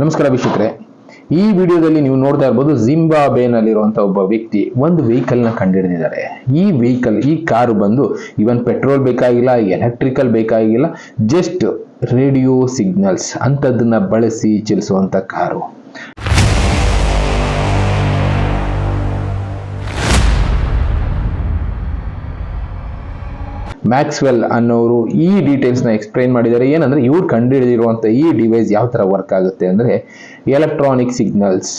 ನಮಸ್ಕಾರ ವೀಕ್ಷಕರೇ. ಈ ವಿಡಿಯೋದಲ್ಲಿ ನೀವು ನೋಡ್ತಾ ಇರ್ಬೋದು ಜಿಂಬಾಬೇನಲ್ಲಿರುವಂಥ ಒಬ್ಬ ವ್ಯಕ್ತಿ ಒಂದು ವೆಹಿಕಲ್ನ ಕಂಡುಹಿಡಿದಿದ್ದಾರೆ ಈ ವೆಹಿಕಲ್ ಈ ಕಾರು ಬಂದು ಇವನ್ ಪೆಟ್ರೋಲ್ ಬೇಕಾಗಿಲ್ಲ ಎಲೆಕ್ಟ್ರಿಕಲ್ ಬೇಕಾಗಿಲ್ಲ ಜಸ್ಟ್ ರೇಡಿಯೋ ಸಿಗ್ನಲ್ಸ್ ಅಂತದನ್ನ ಬಳಸಿ ಚಲಿಸುವಂತ ಕಾರು. ಮ್ಯಾಕ್ಸ್ವೆಲ್ ಅನ್ನೋರು ಈ ಡೀಟೇಲ್ಸ್ನ ಎಕ್ಸ್ಪ್ಲೈನ್ ಮಾಡಿದ್ದಾರೆ. ಏನಂದ್ರೆ ಇವ್ರು ಕಂಡುಹಿಡಿದಿರುವಂಥ ಈ ಡಿವೈಸ್ ಯಾವ ಥರ ವರ್ಕ್ ಆಗುತ್ತೆ ಅಂದರೆ ಎಲೆಕ್ಟ್ರಾನಿಕ್ ಸಿಗ್ನಲ್ಸ್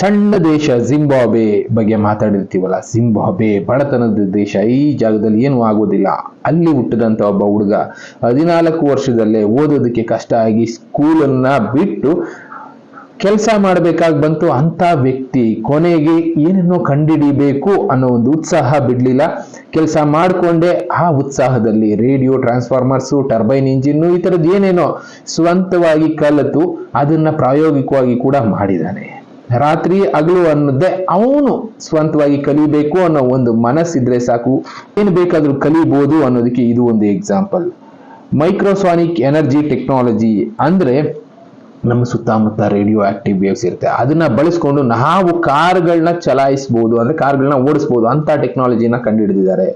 ಸಣ್ಣ ದೇಶ ಜಿಂಬಾಬೆ ಬಗ್ಗೆ ಮಾತಾಡಿರ್ತೀವಲ್ಲ ಜಿಂಬಾಬೆ ಬಡತನದ ದೇಶ. ಈ ಜಾಗದಲ್ಲಿ ಏನೂ ಆಗೋದಿಲ್ಲ. ಅಲ್ಲಿ ಹುಟ್ಟಿದಂಥ ಒಬ್ಬ ಹುಡುಗ ಹದಿನಾಲ್ಕು ವರ್ಷದಲ್ಲೇ ಓದೋದಕ್ಕೆ ಕಷ್ಟ ಆಗಿ ಸ್ಕೂಲನ್ನು ಬಿಟ್ಟು ಕೆಲಸ ಮಾಡಬೇಕಾಗಿ ಬಂತು ಅಂತ ವ್ಯಕ್ತಿ. ಕೊನೆಗೆ ಏನನ್ನೋ ಕಂಡಿಡಿಬೇಕು ಅನ್ನೋ ಒಂದು ಉತ್ಸಾಹ ಬಿಡಲಿಲ್ಲ. ಕೆಲಸ ಮಾಡಿಕೊಂಡೆ ಆ ಉತ್ಸಾಹದಲ್ಲಿ ರೇಡಿಯೋ, ಟ್ರಾನ್ಸ್ಫಾರ್ಮರ್ಸು, ಟರ್ಬೈನ್ ಇಂಜಿನ್ನು ಈ ಥರದ್ದು ಏನೇನೋ ಸ್ವಂತವಾಗಿ ಕಲಿತು ಅದನ್ನು ಪ್ರಾಯೋಗಿಕವಾಗಿ ಕೂಡ ಮಾಡಿದ್ದಾನೆ. ರಾತ್ರಿ ಹಗಲು ಅನ್ನೋದೇ ಅವನು ಸ್ವಂತವಾಗಿ ಕಲಿಬೇಕು ಅನ್ನೋ ಒಂದು ಮನಸ್ಸಿದ್ರೆ ಸಾಕು. ಏನು ಬೇಕಾದರೂ ಕಲಿಬೋದು ಅನ್ನೋದಕ್ಕೆ ಇದು ಒಂದು ಎಕ್ಸಾಂಪಲ್ ಮೈಕ್ರೋಸಾನಿಕ್ ಎನರ್ಜಿ ಟೆಕ್ನಾಲಜಿ ಅಂದ್ರೆ ನಮ್ಮ ಸುತ್ತಮುತ್ತ ರೇಡಿಯೋ ಆಕ್ಟಿವ್ ವೇವ್ಸ್ ಇರುತ್ತೆ. ಅದನ್ನ ಬಳಸ್ಕೊಂಡು ನಾವು ಕಾರ್ಗಳನ್ನ ಚಲಾಯಿಸಬಹುದು ಅಂದ್ರೆ ಕಾರ್ಗಳನ್ನ ಓಡಿಸ್ಬೋದು ಅಂತ ಟೆಕ್ನಾಲಜಿನ ಕಂಡುಹಿಡಿದಿದ್ದಾರೆ.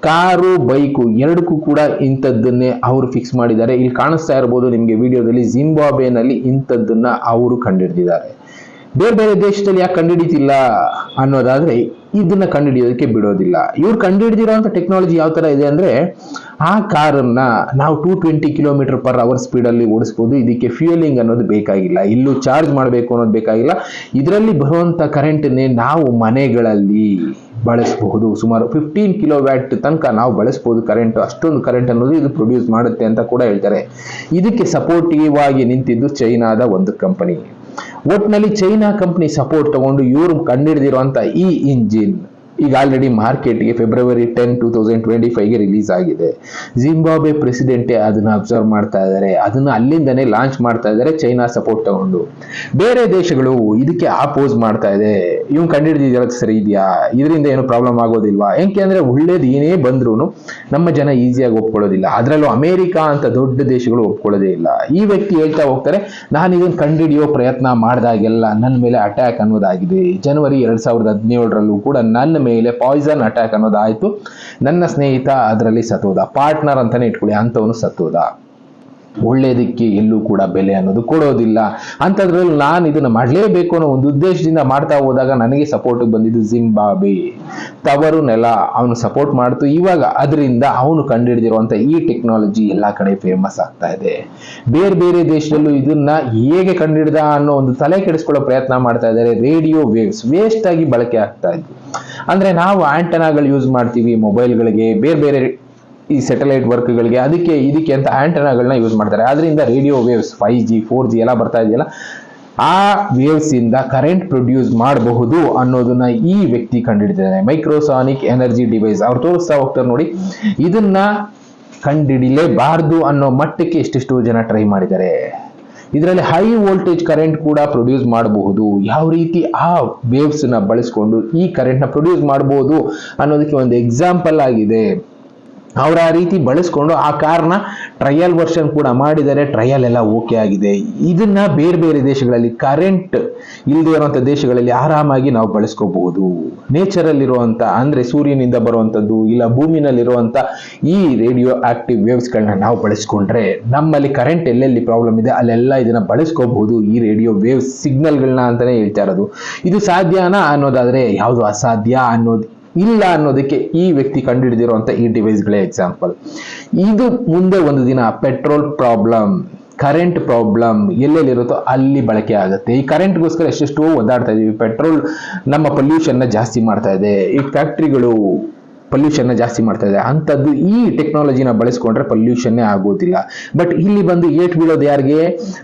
ಕಾರು, ಬೈಕು ಎರಡಕ್ಕೂ ಕೂಡ ಇಂಥದ್ದನ್ನೇ ಅವರು ಫಿಕ್ಸ್ ಮಾಡಿದ್ದಾರೆ. ಇಲ್ಲಿ ಕಾಣಿಸ್ತಾ ಇರಬಹುದು ನಿಮಗೆ ವಿಡಿಯೋದಲ್ಲಿ ಜಿಂಬಾಬ್ವೆನಲ್ಲಿ ಇಂಥದ್ದನ್ನ ಅವರು ಕಂಡುಹಿಡಿದಿದ್ದಾರೆ. ಬೇರೆ ಬೇರೆ ದೇಶದಲ್ಲಿ ಯಾಕೆ ಕಂಡುಹಿಡಿತಿಲ್ಲ ಅನ್ನೋದಾದ್ರೆ ಇದನ್ನ ಕಂಡುಹಿಡಿಯೋದಕ್ಕೆ ಬಿಡೋದಿಲ್ಲ. ಇವ್ರು ಕಂಡುಹಿಡಿದಿರೋಂಥ ಟೆಕ್ನಾಲಜಿ ಯಾವ ತರ ಇದೆ ಅಂದ್ರೆ, ಆ ಕಾರನ್ನ ನಾವು two twenty kilometre per hour speed ಅಲ್ಲಿ ಓಡಿಸ್ಬೋದು. ಇದಕ್ಕೆ ಫ್ಯೂಯಲಿಂಗ್ ಅನ್ನೋದು ಬೇಕಾಗಿಲ್ಲ. ಇಲ್ಲೂ ಚಾರ್ಜ್ ಮಾಡಬೇಕು ಅನ್ನೋದು ಬೇಕಾಗಿಲ್ಲ. ಇದರಲ್ಲಿ ಬರುವಂಥ ಕರೆಂಟನ್ನೇ ನಾವು ಮನೆಗಳಲ್ಲಿ ಬಳಸಬಹುದು. ಸುಮಾರು ಫಿಫ್ಟೀನ್ ಕಿಲೋ ವ್ಯಾಟ್ ತನಕ ನಾವು ಬಳಸಬಹುದು ಕರೆಂಟ್ ಅಷ್ಟೊಂದು ಕರೆಂಟ್ ಅನ್ನೋದು ಇದು ಪ್ರೊಡ್ಯೂಸ್ ಮಾಡುತ್ತೆ ಅಂತ ಕೂಡ ಹೇಳ್ತಾರೆ. ಇದಕ್ಕೆ ಸಪೋರ್ಟಿವ್ ಆಗಿ ನಿಂತಿದ್ದು ಚೈನಾದ ಒಂದು ಕಂಪನಿ ಒಟ್ನಲ್ಲಿ ಚೈನಾ ಕಂಪನಿ ಸಪೋರ್ಟ್ ತಗೊಂಡು ಇವರು ಕಂಡಿಡಿದಿರುವಂತ ಈ ಇಂಜಿನ್ ಈಗ ಆಲ್ರೆಡಿ ಮಾರ್ಕೆಟ್ಗೆ February ten two thousand twenty ಫೈವ್ಗೆ release ಆಗಿದೆ ಜಿಂಬಾಬೆ ಪ್ರೆಸಿಡೆಂಟೇ ಅದನ್ನ ಅಬ್ಸರ್ವ್ ಮಾಡ್ತಾ ಇದ್ದಾರೆ ಅದನ್ನ ಅಲ್ಲಿಂದನೇ ಲಾಂಚ್ ಮಾಡ್ತಾ ಇದ್ದಾರೆ ಚೈನಾ ಸಪೋರ್ಟ್ ತಗೊಂಡು. ಬೇರೆ ದೇಶಗಳು ಇದಕ್ಕೆ ಆಪೋಸ್ ಮಾಡ್ತಾ ಇದೆ. ಇವ್ನು ಕಂಡುಹಿಡಿದಿರೋದು ಸರಿ ಇದೆಯಾ? ಇದರಿಂದ ಏನು ಪ್ರಾಬ್ಲಮ್ ಆಗೋದಿಲ್ವಾ? ಏಕೆ ಅಂದರೆ ಒಳ್ಳೇದು ಏನೇ ಬಂದ್ರೂ ನಮ್ಮ ಜನ ಈಸಿಯಾಗಿ ಒಪ್ಕೊಳ್ಳೋದಿಲ್ಲ. ಅದರಲ್ಲೂ ಅಮೇರಿಕಾ ಅಂತ ದೊಡ್ಡ ದೇಶಗಳು ಒಪ್ಕೊಳ್ಳೋದೇ ಇಲ್ಲ. ಈ ವ್ಯಕ್ತಿ ಹೇಳ್ತಾ ಹೋಗ್ತಾರೆ, ನಾನು ಇದನ್ನು ಕಂಡುಹಿಡಿಯೋ ಪ್ರಯತ್ನ ಮಾಡಿದಾಗೆಲ್ಲ ನನ್ನ ಮೇಲೆ ಅಟ್ಯಾಕ್ ಅನ್ನೋದಾಗಿದೆ. ಜನವರಿ ಎರಡು ಸಾವಿರದ ಹದಿನೇಳರಲ್ಲೂ ಕೂಡ ನನ್ನ ಮೇಲೆ ಪಾಯ್ಸನ್ ಅಟ್ಯಾಕ್ ಅನ್ನೋದಾಯ್ತು. ನನ್ನ ಸ್ನೇಹಿತ ಅದರಲ್ಲಿ ಸತ್ತೋದ. ಪಾರ್ಟ್ನರ್ ಅಂತಾನೆ ಇಟ್ಕೊಳ್ಳಿ ಅಂಥವನು ಸತ್ತೋದ. ಒಳ್ಳೇದಕ್ಕೆ ಎಲ್ಲೂ ಕೂಡ ಬೆಲೆ ಅನ್ನೋದು ಕೊಡೋದಿಲ್ಲ. ಅಂಥದ್ರಲ್ಲಿ ನಾನು ಇದನ್ನು ಮಾಡಲೇಬೇಕು ಅನ್ನೋ ಒಂದು ಉದ್ದೇಶದಿಂದ ಮಾಡ್ತಾ ಹೋದಾಗ ನನಗೆ ಸಪೋರ್ಟಿಗೆ ಬಂದಿದ್ದು ಜಿಂಬಾಬೆ ತವರು ನೆಲ ಅವನು ಸಪೋರ್ಟ್ ಮಾಡ್ತು. ಇವಾಗ ಅದರಿಂದ ಅವನು ಕಂಡುಹಿಡಿದಿರುವಂಥ ಈ ಟೆಕ್ನಾಲಜಿ ಎಲ್ಲ ಕಡೆ ಫೇಮಸ್ ಆಗ್ತಾ ಇದೆ. ಬೇರೆ ಬೇರೆ ದೇಶದಲ್ಲೂ ಇದನ್ನ ಹೇಗೆ ಕಂಡುಹಿಡಿದ ಅನ್ನೋ ಒಂದು ತಲೆ ಕೆಡಿಸ್ಕೊಳ್ಳೋ ಪ್ರಯತ್ನ ಮಾಡ್ತಾ ಇದ್ದಾರೆ ರೇಡಿಯೋ ವೇವ್ಸ್. ವೇಸ್ಟ್ ಆಗಿ ಬಳಕೆ ಆಗ್ತಾ ಇದೆ ಅಂದ್ರೆ ನಾವು ಆಂಟನಾಗಳು ಯೂಸ್ ಮಾಡ್ತೀವಿ ಮೊಬೈಲ್ಗಳಿಗೆ ಬೇರೆ ಬೇರೆ ಈ ಸ್ಯಾಟಲೈಟ್ ವರ್ಕ್ಗಳಿಗೆ ಅದಕ್ಕೆ ಇದಕ್ಕೆ ಅಂತ ಆ್ಯಂಟನಾಗಳನ್ನ ಯೂಸ್ ಮಾಡ್ತಾರೆ. ಅದರಿಂದ radio waves five G four G ಎಲ್ಲ ಬರ್ತಾ ಇದೆಯಲ್ಲ, ಆ ವೇವ್ಸಿಂದ ಕರೆಂಟ್ ಪ್ರೊಡ್ಯೂಸ್ ಮಾಡಬಹುದು ಅನ್ನೋದನ್ನ ಈ ವ್ಯಕ್ತಿ ಕಂಡುಹಿಡಿದಿದ್ದಾನೆ ಮೈಕ್ರೋಸಾನಿಕ್ ಎನರ್ಜಿ ಡಿವೈಸ್ ಅವ್ರು ತೋರಿಸ್ತಾ ಹೋಗ್ತಾರೆ ನೋಡಿ. ಇದನ್ನ ಕಂಡುಹಿಡಿಲೇಬಾರ್ದು ಅನ್ನೋ ಮಟ್ಟಕ್ಕೆ ಎಷ್ಟೆಷ್ಟು ಜನ ಟ್ರೈ ಮಾಡಿದ್ದಾರೆ. ಇದರಲ್ಲಿ ಹೈ ವೋಲ್ಟೇಜ್ ಕರೆಂಟ್ ಕೂಡ ಪ್ರೊಡ್ಯೂಸ್ ಮಾಡಬಹುದು. ಯಾವ ರೀತಿ ಆ ವೇವ್ಸ್ನ ಬಳಸ್ಕೊಂಡು ಈ ಕರೆಂಟ್ನ ಪ್ರೊಡ್ಯೂಸ್ ಮಾಡಬಹುದು ಅನ್ನೋದಕ್ಕೆ ಒಂದು ಎಕ್ಸಾಂಪಲ್ ಆಗಿದೆ. ಅವ್ರು ಆ ರೀತಿ ಬಳಸ್ಕೊಂಡು ಆ ಕಾರ್ನ ಟ್ರಯಲ್ ವರ್ಷನ್ ಕೂಡ ಮಾಡಿದರೆ ಟ್ರಯಲ್ ಎಲ್ಲ ಓಕೆ ಆಗಿದೆ. ಇದನ್ನ ಬೇರೆ ಬೇರೆ ದೇಶಗಳಲ್ಲಿ ಕರೆಂಟ್ ಇಲ್ಲದೆ ಇರುವಂತ ದೇಶಗಳಲ್ಲಿ ಆರಾಮಾಗಿ ನಾವು ಬಳಸ್ಕೋಬಹುದು. ನೇಚರಲ್ಲಿರುವಂಥ ಅಂದ್ರೆ ಸೂರ್ಯನಿಂದ ಬರುವಂತದ್ದು, ಇಲ್ಲ ಭೂಮಿನಲ್ಲಿರುವಂತ ಈ ರೇಡಿಯೋ ಆಕ್ಟಿವ್ ವೇವ್ಸ್ಗಳನ್ನ ನಾವು ಬಳಸ್ಕೊಂಡ್ರೆ ನಮ್ಮಲ್ಲಿ ಕರೆಂಟ್ ಎಲ್ಲೆಲ್ಲಿ ಪ್ರಾಬ್ಲಮ್ ಇದೆ, ಅಲ್ಲೆಲ್ಲ ಇದನ್ನ ಬಳಸ್ಕೋಬಹುದು. ಈ ರೇಡಿಯೋ ವೇವ್ಸ್ ಸಿಗ್ನಲ್ಗಳನ್ನ ಅಂತಾನೆ ಹೇಳ್ತಾ ಇರೋದು. ಇದು ಸಾಧ್ಯನಾ ಅನ್ನೋದಾದ್ರೆ ಯಾವುದು ಅಸಾಧ್ಯ ಅನ್ನೋದು ಇಲ್ಲ ಅನ್ನೋದಕ್ಕೆ ಈ ವ್ಯಕ್ತಿ ಕಂಡುಹಿಡಿದಿರುವಂತ ಈ ಡಿವೈಸ್ಗಳೇ ಎಕ್ಸಾಂಪಲ್ ಇದು ಮುಂದೆ ಒಂದು ದಿನ ಪೆಟ್ರೋಲ್ ಪ್ರಾಬ್ಲಮ್ ಕರೆಂಟ್ ಪ್ರಾಬ್ಲಮ್ ಎಲ್ಲೆಲ್ಲಿರುತ್ತೋ ಅಲ್ಲಿ ಬಳಕೆ ಆಗುತ್ತೆ. ಈ ಕರೆಂಟ್ಗೋಸ್ಕರ ಎಷ್ಟೆಷ್ಟೋ ಒದ್ದಾಡ್ತಾ ಇದೀವಿ. ಪೆಟ್ರೋಲ್ ನಮ್ಮ ಪೊಲ್ಯೂಷನ್ನ ಜಾಸ್ತಿ ಮಾಡ್ತಾ ಇದೆ. ಈ ಫ್ಯಾಕ್ಟ್ರಿಗಳು ಪೊಲ್ಯೂಷನ್ನ ಜಾಸ್ತಿ ಮಾಡ್ತಾ ಇದೆ. ಅಂಥದ್ದು ಈ ಟೆಕ್ನಾಲಜಿನ ಬಳಸ್ಕೊಂಡ್ರೆ ಪೊಲ್ಯೂಷನ್ನೇ ಆಗೋದಿಲ್ಲ. ಬಟ್ ಇಲ್ಲಿ ಬಂದು ಏಟ್ ಬೀಳೋದು ಯಾರಿಗೆ?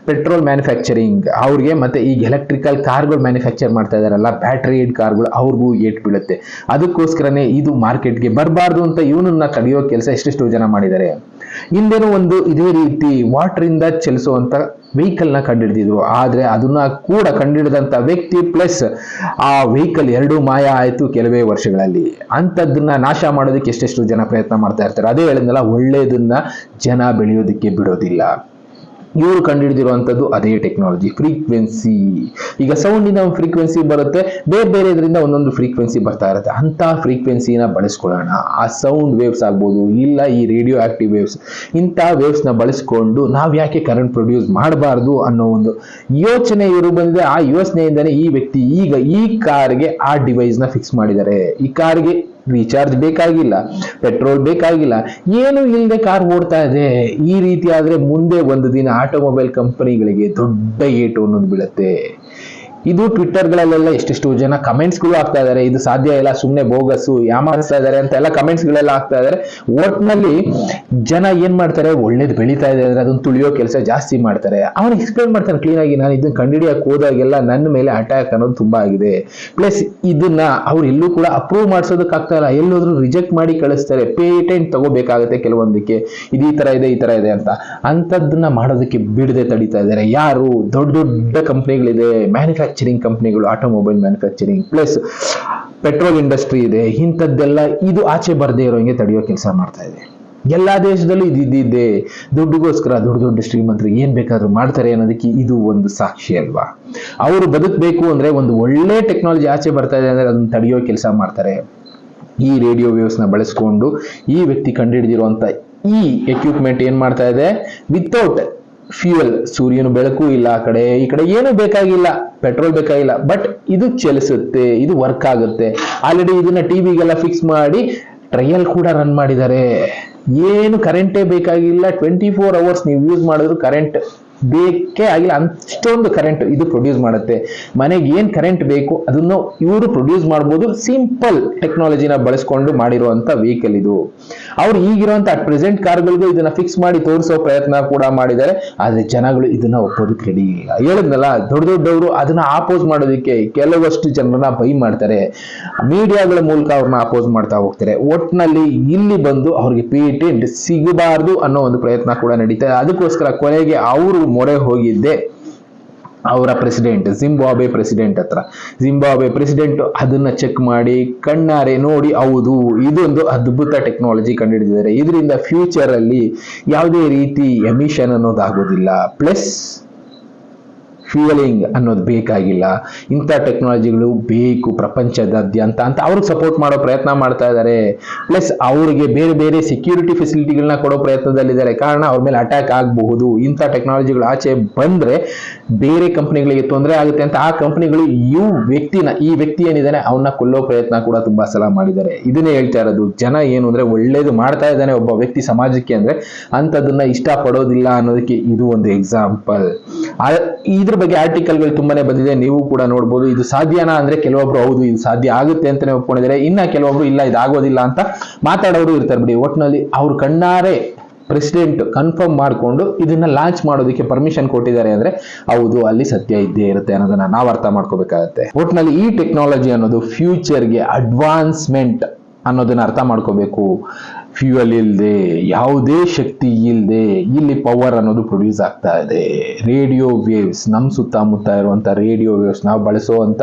ಪೆಟ್ರೋಲ್ ಮ್ಯಾನುಫ್ಯಾಕ್ಚರಿಂಗ್ ಅವ್ರಿಗೆ ಮತ್ತೆ ಈಗ ಎಲೆಕ್ಟ್ರಿಕಲ್ ಕಾರ್ಗಳು ಮ್ಯಾನುಫ್ಯಾಕ್ಚರ್ ಮಾಡ್ತಾ ಇದಾರಲ್ಲ ಬ್ಯಾಟ್ರಿ ಕಾರ್ಗಳು ಅವ್ರಿಗೂ ಏಟ್ ಬೀಳುತ್ತೆ. ಅದಕ್ಕೋಸ್ಕರನೇ ಇದು ಮಾರ್ಕೆಟ್ಗೆ ಬರಬಾರ್ದು ಅಂತ ಇವನನ್ನ ಕಡಿಯೋ ಕೆಲಸ ಎಷ್ಟೆಷ್ಟು ಜನ ಮಾಡಿದ್ದಾರೆ. ಹಿಂದೆನೂ ಒಂದು ಇದೇ ರೀತಿ ವಾಟರ್ ಇಂದ ಚಲಿಸುವಂತ ವೆಹಿಕಲ್ನ ಕಂಡುಹಿಡಿದಿದ್ರು ಆದ್ರೆ ಅದನ್ನ ಕೂಡ ಕಂಡುಹಿಡಿದಂತ ವ್ಯಕ್ತಿ ಪ್ಲಸ್ ಆ ವೆಹಿಕಲ್ ಎರಡೂ ಮಾಯ ಆಯ್ತು ಕೆಲವೇ ವರ್ಷಗಳಲ್ಲಿ. ಅಂಥದ್ದನ್ನ ನಾಶ ಮಾಡೋದಕ್ಕೆ ಎಷ್ಟೆಷ್ಟು ಜನ ಪ್ರಯತ್ನ ಮಾಡ್ತಾ ಇರ್ತಾರೆ. ಅದೇ ಹೇಳಿದ್ನಲ್ಲ ಒಳ್ಳೆಯದನ್ನ ಜನ ಬೆಳೆಯೋದಕ್ಕೆ ಬಿಡೋದಿಲ್ಲ. ಇವರು ಕಂಡುಹಿಡಿದಿರುವಂಥದ್ದು ಅದೇ ಟೆಕ್ನಾಲಜಿ ಫ್ರೀಕ್ವೆನ್ಸಿ ಈಗ ಸೌಂಡಿನ ಫ್ರೀಕ್ವೆನ್ಸಿ ಬರುತ್ತೆ, ಬೇರೆ ಬೇರೆ ಇದರಿಂದ ಒಂದೊಂದು ಫ್ರೀಕ್ವೆನ್ಸಿ ಬರ್ತಾ ಇರುತ್ತೆ. ಅಂತ ಫ್ರೀಕ್ವೆನ್ಸಿನ ಬಳಸ್ಕೊಳ್ಳೋಣ. ಆ ಸೌಂಡ್ ವೇವ್ಸ್ ಆಗ್ಬೋದು, ಇಲ್ಲ ಈ ರೇಡಿಯೋ ಆಕ್ಟಿವ್ ವೇವ್ಸ್ ಇಂಥ ವೇವ್ಸ್ನ ಬಳಸ್ಕೊಂಡು ನಾವು ಯಾಕೆ ಕರೆಂಟ್ ಪ್ರೊಡ್ಯೂಸ್ ಮಾಡಬಾರ್ದು ಅನ್ನೋ ಒಂದು ಯೋಚನೆ ಇವರು ಬಂದಿದೆ. ಆ ಯೋಚನೆಯಿಂದನೇ ಈ ವ್ಯಕ್ತಿ ಈಗ ಈ ಕಾರ್ಗೆ ಆ ಡಿವೈಸ್ನ ಫಿಕ್ಸ್ ಮಾಡಿದ್ದಾರೆ. ಈ ಕಾರ್ಗೆ ರೀಚಾರ್ಜ್ ಬೇಕಾಗಿಲ್ಲ ಪೆಟ್ರೋಲ್ ಬೇಕಾಗಿಲ್ಲ, ಏನು ಇಲ್ಲದೆ ಕಾರ್ ಓಡ್ತಾ ಇದೆ. ಈ ರೀತಿ ಆದ್ರೆ ಮುಂದೆ ಒಂದು ದಿನ ಆಟೋಮೊಬೈಲ್ ಕಂಪನಿಗಳಿಗೆ ದೊಡ್ಡ ಏಟು ಅನ್ನೋದು ಬೀಳುತ್ತೆ. ಇದು ಟ್ವಿಟ್ಟರ್ಗಳಲ್ಲೆಲ್ಲ ಎಷ್ಟೆಷ್ಟು ಜನ ಕಮೆಂಟ್ಸ್ಗಳು ಆಗ್ತಾ ಇದ್ದಾರೆ ಇದು ಸಾಧ್ಯ ಇಲ್ಲ ಸುಮ್ಮನೆ ಬೋಗಸ್ಸು ಯಾಮಾರಿಸ್ತಾ ಇದಾರೆ ಅಂತ ಎಲ್ಲ ಕಮೆಂಟ್ಸ್ಗಳೆಲ್ಲ ಆಗ್ತಾ ಇದ್ದಾರೆ ಒಟ್ನಲ್ಲಿ ಜನ ಏನ್ ಮಾಡ್ತಾರೆ, ಒಳ್ಳೇದು ಬೆಳೀತಾ ಇದೆ ಅಂದ್ರೆ ಅದನ್ನ ತುಳಿಯೋ ಕೆಲಸ ಜಾಸ್ತಿ ಮಾಡ್ತಾರೆ. ಅವನು ಎಕ್ಸ್ಪ್ಲೈನ್ ಮಾಡ್ತಾನೆ ಕ್ಲೀನಾಗಿ ನಾನು ಇದನ್ನ ಕಂಡುಹಿಡಿಯಕ್ಕೆ ಹೋದಾಗೆಲ್ಲ ನನ್ನ ಮೇಲೆ ಅಟ್ಯಾಕ್ ಅನ್ನೋದು ತುಂಬಾ ಆಗಿದೆ. ಪ್ಲಸ್ ಇದನ್ನ ಅವ್ರು ಎಲ್ಲೂ ಕೂಡ ಅಪ್ರೂವ್ ಮಾಡಿಸೋದಕ್ಕೆ ಆಗ್ತಾ ಇಲ್ಲ. ಎಲ್ಲೋದ್ರೂ ರಿಜೆಕ್ಟ್ ಮಾಡಿ ಕಳಿಸ್ತಾರೆ. ಪೇಟೆಂಟ್ ತಗೋಬೇಕಾಗುತ್ತೆ ಕೆಲವೊಂದಕ್ಕೆ. ಇದು ಈ ತರ ಇದೆ, ಈ ತರ ಇದೆ ಅಂತ. ಅಂಥದ್ದನ್ನ ಮಾಡೋದಕ್ಕೆ ಬಿಡದೆ ತಡೀತಾ ಇದ್ದಾರೆ ಯಾರು? ದೊಡ್ಡ ದೊಡ್ಡ ಕಂಪ್ನಿಗಳಿದೆ ಮ್ಯಾನುಫ್ಯಾಕ್ಚರಿಂಗ್ ಕಂಪ್ನಿಗಳು automobile manufacturing plus petrol industry ಇದೆ. ಇಂಥದ್ದೆಲ್ಲ ಇದು ಆಚೆ ಬರದೇ ಇರೋಂಗೆ ತಡೆಯೋ ಕೆಲಸ ಮಾಡ್ತಾ ಇದೆ. ಎಲ್ಲ ದೇಶದಲ್ಲೂ ಇದಿದ್ದಿದೆ ದುಡ್ಡುಗೋಸ್ಕರ ದುಡ್ಡಿಗೋಸ್ಕರ ದೊಡ್ಡ ದೊಡ್ಡ ಶ್ರೀಮಂತರು ಏನ್ ಬೇಕಾದ್ರೂ ಮಾಡ್ತಾರೆ ಅನ್ನೋದಕ್ಕೆ ಇದು ಒಂದು ಸಾಕ್ಷಿ ಅಲ್ವಾ? ಅವರು ಬದುಕಬೇಕು ಅಂದ್ರೆ ಒಂದು ಒಳ್ಳೆ ಟೆಕ್ನಾಲಜಿ ಆಚೆ ಬರ್ತಾ ಇದೆ ಅಂದ್ರೆ ಅದನ್ನ ತಡೆಯೋ ಕೆಲಸ ಮಾಡ್ತಾರೆ. ಈ ರೇಡಿಯೋ ವೇವ್ಸ್ನ ಬಳಸ್ಕೊಂಡು ಈ ವ್ಯಕ್ತಿ ಕಂಡುಹಿಡಿದಿರುವಂತ ಈ ಎಕ್ವಿಪ್ಮೆಂಟ್ ಏನ್ ಮಾಡ್ತಾ ಇದೆ? ವಿತೌಟ್ ಫ್ಯೂಯಲ್ ಸೂರ್ಯನ ಬೆಳಕು ಇಲ್ಲ ಆ ಕಡೆ, ಈ ಕಡೆ ಏನು ಬೇಕಾಗಿಲ್ಲ ಪೆಟ್ರೋಲ್ ಬೇಕಾಗಿಲ್ಲ ಬಟ್ ಇದು ಚಲಿಸುತ್ತೆ, ಇದು ವರ್ಕ್ ಆಗುತ್ತೆ. ಆಲ್ರೆಡಿ ಇದನ್ನ ಟಿವಿಗೆಲ್ಲ ಫಿಕ್ಸ್ ಮಾಡಿ ಟ್ರಯಲ್ ಕೂಡ ರನ್ ಮಾಡಿದ್ದಾರೆ. ಏನು ಕರೆಂಟೇ ಬೇಕಾಗಿಲ್ಲ ಟ್ವೆಂಟಿ ಫೋರ್ ಅವರ್ಸ್ ನೀವು ಯೂಸ್ ಮಾಡಿದ್ರು ಕರೆಂಟ್ ಬೇಕೇ ಆಗಿಲ್ಲ ಅಷ್ಟೊಂದು ಕರೆಂಟ್ ಇದು ಪ್ರೊಡ್ಯೂಸ್ ಮಾಡುತ್ತೆ. ಮನೆಗೆ ಏನ್ ಕರೆಂಟ್ ಬೇಕು ಅದನ್ನು ಇವರು ಪ್ರೊಡ್ಯೂಸ್ ಮಾಡ್ಬೋದು ಸಿಂಪಲ್ ಟೆಕ್ನಾಲಜಿನ ಬಳಸ್ಕೊಂಡು ಮಾಡಿರುವಂತ ವೆಹಿಕಲ್ ಇದು. ಅವ್ರು ಈಗಿರುವಂತ ಪ್ರೆಸೆಂಟ್ ಕಾರ್ಗಳಿಗೂ ಇದನ್ನ ಫಿಕ್ಸ್ ಮಾಡಿ ತೋರಿಸೋ ಪ್ರಯತ್ನ ಕೂಡ ಮಾಡಿದ್ದಾರೆ. ಆದ್ರೆ ಜನಗಳು ಇದನ್ನ ಒಪ್ಪೋದಕ್ಕೆ ರೆಡಿ ಇಲ್ಲ. ಹೇಳಿದ್ನಲ್ಲ, ದೊಡ್ಡ ದೊಡ್ಡವರು ಅದನ್ನ ಆಪೋಸ್ ಮಾಡೋದಕ್ಕೆ ಕೆಲವಷ್ಟು ಜನರನ್ನ ಬೈ ಮಾಡ್ತಾರೆ. ಮೀಡಿಯಾಗಳ ಮೂಲಕ ಅವ್ರನ್ನ ಅಪೋಸ್ ಮಾಡ್ತಾ ಹೋಗ್ತಾರೆ. ಒಟ್ನಲ್ಲಿ ಇಲ್ಲಿ ಬಂದು ಅವ್ರಿಗೆ ಪೇಟೆಂಟ್ ಸಿಗಬಾರದು ಅನ್ನೋ ಒಂದು ಪ್ರಯತ್ನ ಕೂಡ ನಡೀತಾರೆ ಅದಕ್ಕೋಸ್ಕರ ಕೊನೆಗೆ ಅವರು ಮೊರೆ ಹೋಗಿದ್ದೆ ಅವರ ಪ್ರೆಸಿಡೆಂಟ್ ಜಿಂಬಾಬೆ ಪ್ರೆಸಿಡೆಂಟ್ ಹತ್ರ. ಜಿಂಬಾಬೆ ಪ್ರೆಸಿಡೆಂಟ್ ಅದನ್ನ ಚೆಕ್ ಮಾಡಿ, ಕಣ್ಣಾರೆ ನೋಡಿ, ಹೌದು, ಇದೊಂದು ಅದ್ಭುತ ಟೆಕ್ನಾಲಜಿ ಕಂಡುಹಿಡಿದಿದ್ದಾರೆ. ಇದರಿಂದ ಫ್ಯೂಚರಲ್ಲಿ ಯಾವುದೇ ರೀತಿ ಎಮಿಷನ್ ಅನ್ನೋದಾಗೋದಿಲ್ಲ. ಪ್ಲಸ್ ಫ್ಯೂಯಲಿಂಗ್ ಅನ್ನೋದು ಬೇಕಾಗಿಲ್ಲ. ಇಂಥ ಟೆಕ್ನಾಲಜಿಗಳು ಬೇಕು ಪ್ರಪಂಚದಾದ್ಯಂತ ಅಂತ ಅವ್ರಿಗೆ ಸಪೋರ್ಟ್ ಮಾಡೋ ಪ್ರಯತ್ನ ಮಾಡ್ತಾ ಇದ್ದಾರೆ ಪ್ಲಸ್ ಅವರಿಗೆ ಬೇರೆ ಬೇರೆ ಸೆಕ್ಯೂರಿಟಿ ಫೆಸಿಲಿಟಿಗಳನ್ನ ಕೊಡೋ ಪ್ರಯತ್ನದಲ್ಲಿದ್ದಾರೆ. ಕಾರಣ ಅವ್ರ ಮೇಲೆ ಅಟ್ಯಾಕ್ ಆಗಬಹುದು. ಇಂಥ ಟೆಕ್ನಾಲಜಿಗಳು ಆಚೆ ಬಂದ್ರೆ ಬೇರೆ ಕಂಪ್ನಿಗಳಿಗೆ ತೊಂದರೆ ಆಗುತ್ತೆ ಅಂತ ಆ ಕಂಪ್ನಿಗಳು ಈ ವ್ಯಕ್ತಿನ, ಈ ವ್ಯಕ್ತಿ ಏನಿದ್ದಾನೆ ಅವನ್ನ ಕೊಲ್ಲೋ ಪ್ರಯತ್ನ ಕೂಡ ತುಂಬಾ ಸಲ ಮಾಡಿದ್ದಾರೆ. ಇದನ್ನೇ ಹೇಳ್ತಾ ಇರೋದು, ಜನ ಏನು ಅಂದ್ರೆ ಒಳ್ಳೇದು ಮಾಡ್ತಾ ಇದ್ದಾನೆ ಒಬ್ಬ ವ್ಯಕ್ತಿ ಸಮಾಜಕ್ಕೆ ಅಂದ್ರೆ ಅಂಥದನ್ನ ಇಷ್ಟಪಡೋದಿಲ್ಲ ಅನ್ನೋದಕ್ಕೆ ಇದು ಒಂದು ಎಕ್ಸಾಂಪಲ್ ಇದ್ರ ಬಗ್ಗೆ ಆರ್ಟಿಕಲ್ಗಳು ತುಂಬಾನೇ ಬಂದಿದೆ, ನೀವು ಕೂಡ ನೋಡ್ಬೋದು. ಇದು ಸಾಧ್ಯನಾ ಅಂದ್ರೆ ಕೆಲವೊಬ್ರು ಹೌದು, ಇದು ಸಾಧ್ಯ ಆಗುತ್ತೆ ಅಂತಾನೆ ಒಪ್ಕೊಂಡಿದ್ದಾರೆ. ಇನ್ನ ಕೆಲವೊಬ್ರು ಇಲ್ಲ, ಇದು ಆಗೋದಿಲ್ಲ ಅಂತ ಮಾತಾಡೋರು ಇರ್ತಾರೆ ಬಿಡಿ. ಒಟ್ನಲ್ಲಿ ಅವ್ರು ಕಣ್ಣಾರೆ ಪ್ರೆಸಿಡೆಂಟ್ ಕನ್ಫರ್ಮ್ ಮಾಡಿಕೊಂಡು ಇದನ್ನ ಲಾಂಚ್ ಮಾಡೋದಕ್ಕೆ ಪರ್ಮಿಷನ್ ಕೊಟ್ಟಿದ್ದಾರೆ ಅಂದ್ರೆ ಹೌದು, ಅಲ್ಲಿ ಸತ್ಯ ಇದ್ದೇ ಇರುತ್ತೆ ಅನ್ನೋದನ್ನ ನಾವು ಅರ್ಥ ಮಾಡ್ಕೋಬೇಕಾಗತ್ತೆ. ಒಟ್ನಲ್ಲಿ ಈ ಟೆಕ್ನಾಲಜಿ ಅನ್ನೋದು ಫ್ಯೂಚರ್ಗೆ ಅಡ್ವಾನ್ಸ್ಮೆಂಟ್ ಅನ್ನೋದನ್ನ ಅರ್ಥ ಮಾಡ್ಕೋಬೇಕು. ಫ್ಯೂಯಲ್ ಇಲ್ಲದೆ ಯಾವುದೇ ಶಕ್ತಿ ಇಲ್ಲದೆ ಇಲ್ಲಿ ಪವರ್ ಅನ್ನೋದು ಪ್ರೊಡ್ಯೂಸ್ ಆಗ್ತಾ ಇದೆ. ರೇಡಿಯೋ ವೇವ್ಸ್ ನಮ್ಮ ಸುತ್ತಮುತ್ತ ಇರುವಂಥ ರೇಡಿಯೋ ವೇವ್ಸ್ ನಾವು ಬಳಸುವಂಥ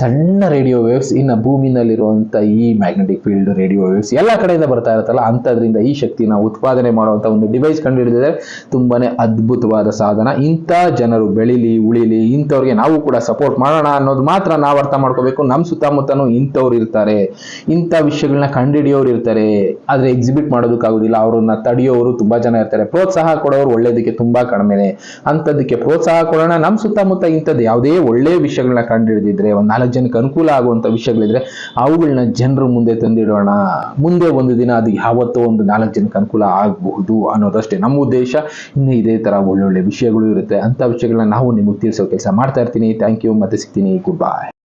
ಸಣ್ಣ ರೇಡಿಯೋ ವೇವ್ಸ್ ಇನ್ನು ಭೂಮಿನಲ್ಲಿರುವಂಥ ಈ ಮ್ಯಾಗ್ನೆಟಿಕ್ ಫೀಲ್ಡ್ ರೇಡಿಯೋ ವೇವ್ಸ್ ಎಲ್ಲ ಕಡೆಯಿಂದ ಬರ್ತಾ ಇರುತ್ತಲ್ಲ, ಅಂಥದ್ರಿಂದ ಈ ಶಕ್ತಿನ ಉತ್ಪಾದನೆ ಮಾಡುವಂಥ ಒಂದು ಡಿವೈಸ್ ಕಂಡುಹಿಡಿದಿದೆ ತುಂಬಾನೇ ಅದ್ಭುತವಾದ ಸಾಧನ. ಇಂಥ ಜನರು ಬೆಳಿಲಿ, ಉಳಿಲಿ, ಇಂಥವ್ರಿಗೆ ನಾವು ಕೂಡ ಸಪೋರ್ಟ್ ಮಾಡೋಣ ಅನ್ನೋದು ಮಾತ್ರ ನಾವು ಅರ್ಥ ಮಾಡ್ಕೋಬೇಕು. ನಮ್ಮ ಸುತ್ತಮುತ್ತನೂ ಇಂಥವ್ರು ಇರ್ತಾರೆ. ಇಂಥ ವಿಷಯಗಳನ್ನ ಕಂಡುಹಿಡಿಯೋರು ಇರ್ತಾರೆ. ಆದ್ರೆ ಎಕ್ಸಿಬಿಟ್ ಮಾಡೋದಕ್ಕಾಗೋದಿಲ್ಲ, ಅವರನ್ನ ತಡೆಯೋರು ತುಂಬಾ ಜನ ಇರ್ತಾರೆ. ಪ್ರೋತ್ಸಾಹ ಕೊಡೋರು ಒಳ್ಳೇದಕ್ಕೆ ತುಂಬಾ ಕಡಿಮೆನೆ. ಅಂಥದ್ದಕ್ಕೆ ಪ್ರೋತ್ಸಾಹ ಕೊಡೋಣ. ನಮ್ಮ ಸುತ್ತಮುತ್ತ ಇಂಥದ್ದು ಯಾವುದೇ ಒಳ್ಳೆ ವಿಷಯಗಳನ್ನ ಕಂಡುಹಿಡಿದಿದ್ರೆ, ಒಂದು ನಾಲ್ಕು ಜನಕ್ಕೆ ಅನುಕೂಲ ಆಗುವಂಥ ವಿಷಯಗಳಿದ್ರೆ ಅವುಗಳನ್ನ ಜನರ ಮುಂದೆ ತಂದಿಡೋಣ. ಮುಂದೆ ಒಂದು ದಿನ ಅದು ಯಾವತ್ತೋ ಒಂದು ನಾಲ್ಕು ಜನಕ್ಕೆ ಅನುಕೂಲ ಆಗಬಹುದು ಅನ್ನೋದಷ್ಟೇ. ನಮ್ಮ ಉದ್ದೇಶ ಇನ್ನು ಇದೇ ತರ ಒಳ್ಳೊಳ್ಳೆ ವಿಷಯಗಳು ಇರುತ್ತೆ. ಅಂತ ವಿಷಯಗಳನ್ನ ನಾವು ನಿಮಗೆ ತಿಳಿಸೋ ಕೆಲಸ ಮಾಡ್ತಾ ಇರ್ತೀನಿ. ಥ್ಯಾಂಕ್ ಯು ಮತ್ತೆ ಸಿಗ್ತೀನಿ. ಗುಡ್ ಬಾಯ್